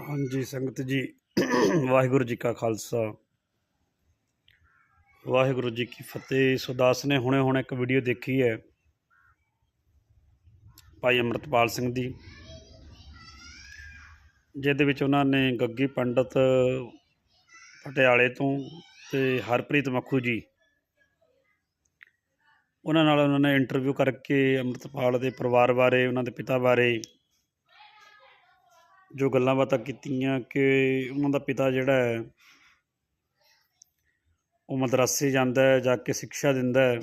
ਹਾਂਜੀ, ਸੰਗਤ ਜੀ, ਵਾਹਿਗੁਰੂ ਜੀ ਕਾ ਖਾਲਸਾ। ਵਾਹਿਗੁਰੂ ਜੀ ਕੀ ਫਤਿਹ। ਸੁਦਾਸ ਨੇ ਹੁਣੇ ਹੁਣੇ ਇੱਕ ਵੀਡੀਓ ਦੇਖੀ ਹੈ। ਭਾਈ ਅਮਰਤਪਾਲ ਸਿੰਘ ਦੀ, ਜਿਹਦੇ ਵਿੱਚ ਉਹਨਾਂ ਨੇ ਗੱਗੀ ਪੰਡਤ ਪਟਿਆਲੇ ਤੋਂ ਤੇ ਹਰਪ੍ਰੀਤ ਮੱਖੂ ਜੀ, ਉਹਨਾਂ ਨਾਲ ਉਹਨਾਂ ਨੇ ਇੰਟਰਵਿਊ ਕਰਕੇ ਅਮਰਤਪਾਲ ਦੇ ਪਰਿਵਾਰ ਬਾਰੇ, ਉਹਨਾਂ ਦੇ ਪਿਤਾ ਬਾਰੇ ਜੋ ਗੱਲਾਂ ਬਾਤਾਂ ਕੀਤੀਆਂ ਕਿ ਉਹਨਾਂ ਦਾ ਪਿਤਾ ਜਿਹੜਾ ਹੈ, ਉਹ ਮਦਰਸੇ ਜਾਂਦਾ ਹੈ, ਜਾ ਕੇ ਸਿੱਖਿਆ ਦਿੰਦਾ ਹੈ।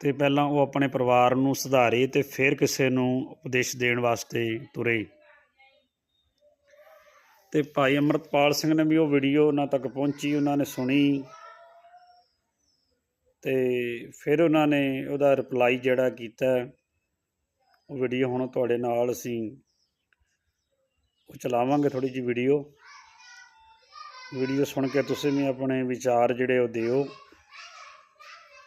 ਤੇ ਪਹਿਲਾਂ ਉਹ ਆਪਣੇ ਪਰਿਵਾਰ ਨੂੰ ਸੁਧਾਰੇ ਤੇ ਫਿਰ ਕਿਸੇ ਨੂੰ ਉਪਦੇਸ਼ ਦੇਣ ਵਾਸਤੇ ਤੁਰੇ। ਤੇ ਭਾਈ ਅਮਰਤਪਾਲ ਸਿੰਘ ਨੇ ਵੀ ਉਹ ਵੀਡੀਓ ਉਹਨਾਂ ਤੱਕ ਪਹੁੰਚੀ, ਉਹਨਾਂ ਨੇ ਸੁਣੀ। ਤੇ ਫਿਰ ਉਹਨਾਂ ਨੇ ਉਹਦਾ ਰਿਪਲਾਈ ਜਿਹੜਾ ਕੀਤਾ। ਵੀਡੀਓ ਹੁਣ ਤੁਹਾਡੇ ਨਾਲ ਅਸੀਂ ਉਹ ਚਲਾਵਾਂਗੇ ਥੋੜੀ ਜਿਹੀ ਵੀਡੀਓ ਵੀਡੀਓ ਸੁਣ ਕੇ ਤੁਸੀਂ ਵੀ ਆਪਣੇ ਵਿਚਾਰ ਜਿਹੜੇ ਉਹ ਦਿਓ।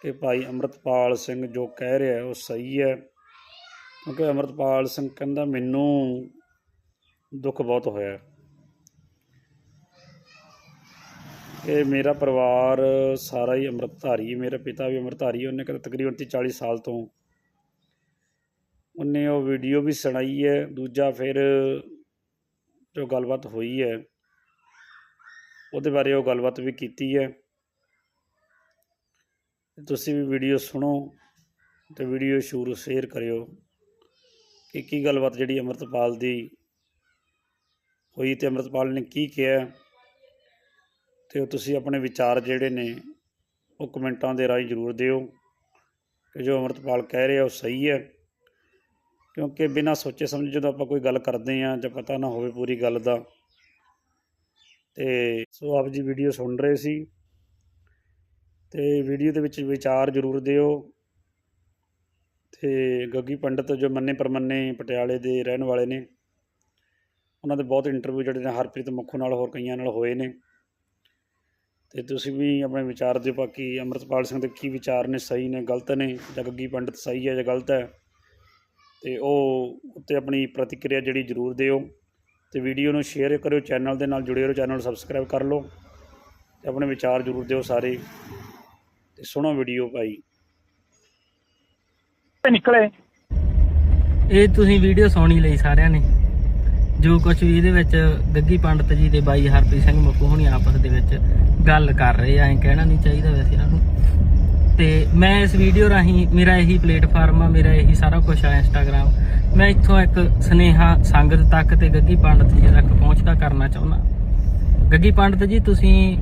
ਕਿ ਭਾਈ ਅਮਰਤਪਾਲ ਸਿੰਘ ਜੋ ਕਹਿ ਰਿਹਾ ਉਹ ਸਹੀ ਹੈ, ਕਿਉਂਕਿ ਅਮਰਤਪਾਲ ਸਿੰਘ ਕਹਿੰਦਾ ਮੈਨੂੰ ਦੁੱਖ ਬਹੁਤ ਹੋਇਆ। ਕਿ ਮੇਰਾ ਪਰਿਵਾਰ ਸਾਰਾ ਹੀ ਅੰਮ੍ਰਿਤਧਾਰੀ ਹੈ ਮੇਰਾ ਪਿਤਾ ਵੀ ਅੰਮ੍ਰਿਤਧਾਰੀ ਹੈ ਉਹਨੇ ਕਹਿੰਦਾ ਤਕਰੀਬਨ 30 40 ਸਾਲ ਤੋਂ ਉਹਨੇ ਉਹ ਵੀਡੀਓ ਵੀ ਸੁਣਾਈ ਹੈ, ਦੂਜਾ ਫਿਰ ਜੋ ਗੱਲਬਾਤ ਹੋਈ ਹੈ, ਉਹਦੇ ਬਾਰੇ ਉਹ ਗੱਲਬਾਤ ਵੀ ਕੀਤੀ ਹੈ। ਤੁਸੀਂ ਵੀ ਵੀਡੀਓ ਸੁਣੋ ਤੇ ਵੀਡੀਓ ਸ਼ੁਰੂ ਸ਼ੇਅਰ ਕਰਿਓ ਕਿ ਕੀ ਗੱਲਬਾਤ ਜਿਹੜੀ ਅੰਮ੍ਰਿਤਪਾਲ ਦੀ ਹੋਈ ਤੇ ਅੰਮ੍ਰਿਤਪਾਲ ਨੇ ਕੀ ਕਿਹਾ ਤੇ ਉਹ ਤੁਸੀਂ ਆਪਣੇ ਵਿਚਾਰ ਜਿਹੜੇ ਨੇ ਉਹ ਕਮੈਂਟਾਂ ਦੇ ਰਾਹੀਂ ਜ਼ਰੂਰ ਦਿਓ ਕਿ ਜੋ ਅੰਮ੍ਰਿਤਪਾਲ ਕਹਿ ਰਿਹਾ ਉਹ ਸਹੀ ਹੈ। ਕਿਉਂਕਿ ਬਿਨਾਂ ਸੋਚੇ ਸਮਝੇ ਜਦੋਂ ਆਪਾਂ ਕੋਈ ਗੱਲ ਕਰਦੇ ਹਾਂ ਜਾਂ ਪਤਾ ਨਾ ਹੋਵੇ ਪੂਰੀ ਗੱਲ ਦਾ। ਤੇ ਸੋ ਆਪ ਜੀ ਵੀਡੀਓ ਸੁਣ ਰਹੇ ਸੀ। ਤੇ ਵੀਡੀਓ ਦੇ ਵਿੱਚ ਵਿਚਾਰ ਜ਼ਰੂਰ ਦਿਓ। ਤੇ ਗੱਗੀ ਪੰਡਤ ਜੋ ਮੰਨੇ ਪਰਮੰਨੇ ਪਟਿਆਲੇ ਦੇ ਰਹਿਣ ਵਾਲੇ ਨੇ, ਉਹਨਾਂ ਦੇ ਬਹੁਤ ਇੰਟਰਵਿਊ ਜਿਹੜੇ ਨੇ ਹਰਪ੍ਰੀਤ ਮੁੱਖੂ ਨਾਲ ਹੋਰ ਕਈਆਂ ਨਾਲ ਹੋਏ ਨੇ। ਤੇ ਤੁਸੀਂ ਵੀ ਆਪਣੇ ਵਿਚਾਰ ਦਿਓ, ਬਾਕੀ ਅੰਮ੍ਰਿਤਪਾਲ ਸਿੰਘ ਦੇ ਕੀ ਵਿਚਾਰ ਨੇ, ਸਹੀ ਨੇ, ਗਲਤ ਨੇ, ਜਾਂ ਗੱਗੀ ਪੰਡਤ ਸਹੀ ਹੈ ਜਾਂ ਗਲਤ ਹੈ। ਤੇ ਉਹ ਉੱਤੇ ਆਪਣੀ ਪ੍ਰਤੀਕਿਰਿਆ ਜਿਹੜੀ ਜ਼ਰੂਰ ਦਿਓ ਤੇ ਵੀਡੀਓ ਨੂੰ ਸ਼ੇਅਰ ਕਰਿਓ ਚੈਨਲ ਦੇ ਨਾਲ ਜੁੜੇ ਰਹੋ ਚੈਨਲ ਨੂੰ ਸਬਸਕ੍ਰਾਈਬ ਕਰ ਲਓ ਤੇ ਆਪਣੇ ਵਿਚਾਰ ਜ਼ਰੂਰ ਦਿਓ ਸਾਰੇ। ਤੇ ਸੁਣੋ ਵੀਡੀਓ ਭਾਈ। ਤੇ ਨਿਕਲੇ। ਇਹ ਤੁਸੀਂ ਵੀਡੀਓ ਸੁਣੀ ਲਈ ਸਾਰਿਆਂ ਨੇ। ਜੋ ਕੁਝ ਵੀ ਇਹਦੇ ਵਿੱਚ ਗੱਗੀ ਪੰਡਤ ਜੀ ਤੇ ਬਾਈ ਹਰਪ੍ਰੀਤ ਸਿੰਘ ਮੱਕੂ ਹੁਣੀ ਆਪਸ ਦੇ ਵਿੱਚ ਗੱਲ ਕਰ ਰਹੇ ਆ ਐਂ ਕਹਿਣਾ ਨਹੀਂ ਚਾਹੀਦਾ ਵੈਸੇ ਇਹਨਾਂ ਨੂੰ। ਤੇ ਮੈਂ ਇਸ ਵੀਡੀਓ ਰਾਹੀਂ ਮੇਰਾ ਇਹੀ ਪਲੇਟਫਾਰਮ ਆ, ਮੇਰਾ ਇਹੀ ਸਾਰਾ ਕੁਝ ਆ ਇੰਸਟਾਗ੍ਰam ਮੈਂ ਇੱਥੋਂ ਇੱਕ ਸਨੇਹਾ ਸੰਗਤ ਤੱਕ ਤੇ ਗੱਗੀ ਪੰਡਤ ਜੀ ਤੱਕ ਪਹੁੰਚਦਾ ਕਰਨਾ ਚਾਹੁੰਦਾ। ਗੱਗੀ ਪੰਡਤ ਜੀ, ਤੁਸੀਂ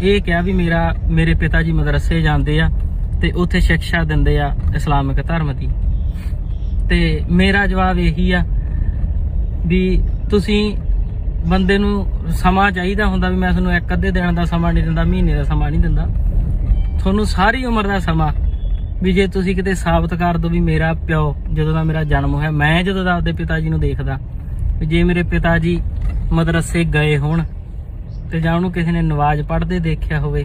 ਇਹ ਕਿਹਾ ਵੀ ਮੇਰਾ, ਮੇਰੇ ਪਿਤਾ ਜੀ ਮਦਰਸੇ ਜਾਂਦੇ ਆ ਤੇ ਉੱਥੇ ਸਿੱਖਿਆ ਦਿੰਦੇ ਆ ਇਸਲਾਮਿਕ ਧਰਮ ਦੀ। ਤੇ ਮੇਰਾ ਜਵਾਬ ਇਹੀ ਆ ਵੀ ਤੁਸੀਂ ਬੰਦੇ ਨੂੰ ਸਮਾਂ ਚਾਹੀਦਾ ਹੁੰਦਾ ਵੀ ਮੈਂ ਤੁਹਾਨੂੰ ਇੱਕ ਅੱਧੇ ਦਿਨ ਦਾ ਸਮਾਂ ਨਹੀਂ ਦਿੰਦਾ, ਮਹੀਨੇ ਦਾ ਸਮਾਂ ਨਹੀਂ ਦਿੰਦਾ। ਤੁਹਾਨੂੰ ਸਾਰੀ ਉਮਰ ਦਾ ਸਮਾਂ ਵੀ ਜੇ ਤੁਸੀਂ ਕਿਤੇ ਸਾਬਤ ਕਰ ਦੋ ਵੀ ਮੇਰਾ ਪਿਓ ਜਦੋਂ ਦਾ ਮੇਰਾ ਜਨਮ ਹੋਇਆ, ਮੈਂ ਜਦੋਂ ਦਾ ਆਪਦੇ ਪਿਤਾ ਜੀ ਨੂੰ ਦੇਖਦਾ, ਵੀ ਜੇ ਮੇਰੇ ਪਿਤਾ ਜੀ ਮਦਰਸੇ ਗਏ ਹੋਣ ਤੇ ਜਾਂ ਉਹਨੂੰ ਕਿਸੇ ਨੇ ਨਵਾਜ਼ ਪੜ੍ਹਦੇ ਦੇਖਿਆ ਹੋਵੇ,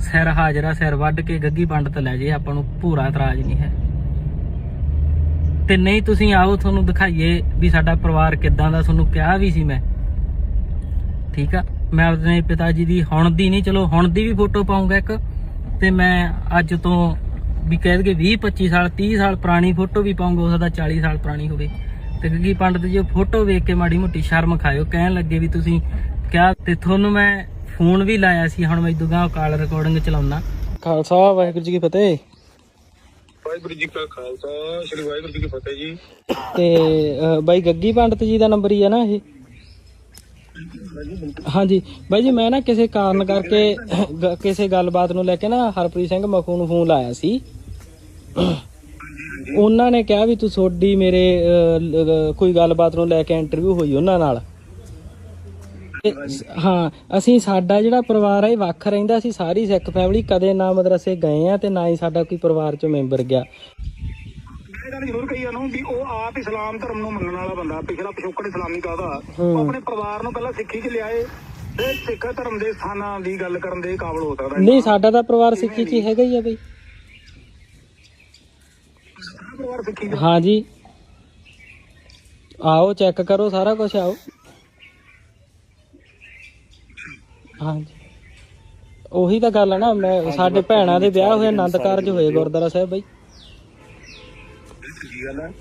ਸਿਰ ਹਾਜ਼ਰਾ ਸਿਰ ਵੱਢ ਕੇ ਗੱਗੀ ਪੰਡਤ ਲੈ ਜੇ, ਆਪਾਂ ਨੂੰ ਭੂਰਾ ਇਤਰਾਜ਼ ਨਹੀਂ ਹੈ। ਤੇ ਨਹੀਂ ਤੁਸੀਂ ਆਓ ਤੁਹਾਨੂੰ ਦਿਖਾਈਏ ਵੀ ਸਾਡਾ ਪਰਿਵਾਰ ਕਿੱਦਾਂ ਦਾ, ਤੁਹਾਨੂੰ ਕਿਹਾ ਵੀ ਸੀ ਮੈਂ। ਠੀਕ ਆ? ਮੈਂ ਆਪਣੇ ਪਿਤਾ ਜੀ ਦੀ, ਹੁਣ ਦੀ ਨਹੀਂ, ਚਲੋ ਹੁਣ ਦੀ ਵੀ ਫੋਟੋ ਪਾਉਂਗਾ ਇੱਕ। ਤੇ ਮੈਂ ਅੱਜ ਤੋਂ ਵੀ ਕਹਿ ਦਈਏ 20 25 ਸਾਲ 30 ਸਾਲ ਪੁਰਾਣੀ ਫੋਟੋ ਵੀ ਪਾਉਂਗਾ ਉਸ ਦਾ 40 ਸਾਲ ਪੁਰਾਣੀ ਹੋਵੇ। ਤੇ ਗੱਗੀ ਪੰਡਤ ਜੀ ਫੋਟੋ ਵੇਖ ਕੇ ਮਾੜੀ ਮੋਟੀ ਸ਼ਰਮ ਖਾਇਓ ਕਹਿਣ ਲੱਗੇ ਵੀ ਤੁਸੀਂ ਕਿਹਾ ਤੇ ਤੁਹਾਨੂੰ ਮੈਂ ਫੋਨ ਵੀ ਲਾਇਆ ਸੀ ਹੁਣ ਮੈਂ ਦੁਗਾ ਕਾਲ ਰਿਕਾਰਡਿੰਗ ਚਲਾਉਣਾ ਖਾਲਸਾ ਵਾਹਿਗੁਰੂ ਜੀ ਕੀ ਫਤਿਹ। ਵਾਹਿਗੁਰੂ ਜੀ ਕਾ ਖਾਲਸਾ ਸ੍ਰੀ ਵਾਹਿਗੁਰੂ ਜੀ ਕੀ ਫਤਿਹ ਜੀ। ਤੇ ਬਾਈ ਗੱਗੀ ਪੰਡਤ ਜੀ ਦਾ ਨੰਬਰ ਹੀ ਹੈ ਨਾ ਇਹ। ਹਾਂਜੀ ਬਾਈ ਜੀ ਮੈਂ ਨਾ ਕਿਸੇ ਕਾਰਨ ਕਰਕੇ ਗ- ਕਿਸੇ ਗੱਲਬਾਤ ਨੂੰ ਲੈ ਕੇ ਨਾ ਹਰਪ੍ਰੀਤ ਸਿੰਘ ਮਖੂ ਨੂੰ ਫੋਨ ਲਾਇਆ ਸੀ। ਉਹਨਾਂ ਨੇ ਕਿਹਾ ਵੀ ਤੂੰ ਤੁਹਾਡੀ ਮੇਰੇ ਅਹ, ਲ- ਕੋਈ ਗੱਲਬਾਤ ਨੂੰ ਲੈ ਕੇ ਇੰਟਰਵਿਊ ਹੋਈ ਉਹਨਾਂ ਨਾਲ। ਤੇ ਸ- ਹਾਂ ਅਸੀਂ ਸਾਡਾ ਜਿਹੜਾ ਪਰਿਵਾਰ ਹੈ ਇਹ ਵੱਖ ਰਹਿੰਦਾ ਸੀ ਸਾਰੀ ਸਿੱਖ ਫੈਮਿਲੀ ਕਦੇ ਨਾ ਮਦਰਸੇ ਗਏ ਆ ਤੇ ਨਾ ਹੀ ਸਾਡਾ ਕੋਈ ਪਰਿਵਾਰ ਚੋਂ ਮੈਂਬਰ ਗਿਆ। ਇਹ ਗੱਲ ਜ਼ਰੂਰ ਕਹੀ ਉਹਨੂੰ ਵੀ ਉਹ ਆਪ ਇਸਲਾਮ ਧਰਮ ਨੂੰ ਮੰਨਣ ਵਾਲਾ ਬੰਦਾ ਪਿਛਲਾ ਪਿਛੋਕੜ ਇਸਲਾਮੀ ਕਾਹਦਾ? ਹੂੰ। ਉਹ ਆਪਣੇ ਪਰਿਵਾਰ ਨੂੰ ਪਹਿਲਾਂ ਸਿੱਖੀ 'ਚ ਲਿਆਏ ਤੇ ਸਿੱਖ ਧਰਮ ਦੇ ਸਥਾਨਾਂ ਦੀ ਗੱਲ ਕਰਨ ਦੇ ਕਾਬਲ ਹੋ ਸਕਦਾ ਹੈ ਨਹੀਂ ਸਾਡਾ ਤਾਂ ਪਰਿਵਾਰ ਸਿੱਖੀ ਚ ਹੀ ਹੈਗਾ ਹੀ ਆ ਬਈ। ਸਾਰਾ ਪਰਿਵਾਰ ਸਿੱਖੀ 'ਚ? ਹਾਂਜੀ ਆਓ ਚੈੱਕ ਕਰੋ ਸਾਰਾ ਕੁਝ ਆਓ। ਹਾਂਜੀ ਉਹੀ ਤਾਂ ਗੱਲ ਆ ਨਾ ਮੈਂ ਸਾਡੇ ਭੈਣਾਂ ਦੇ ਵਿਆਹ ਹੋਏ ਆਨੰਦ ਕਾਰਜ ਹੋਏ ਗੁਰਦੁਆਰਾ ਸਾਹਿਬ ਬਾਈ। ਕੀ ਗੱਲ ਹੈ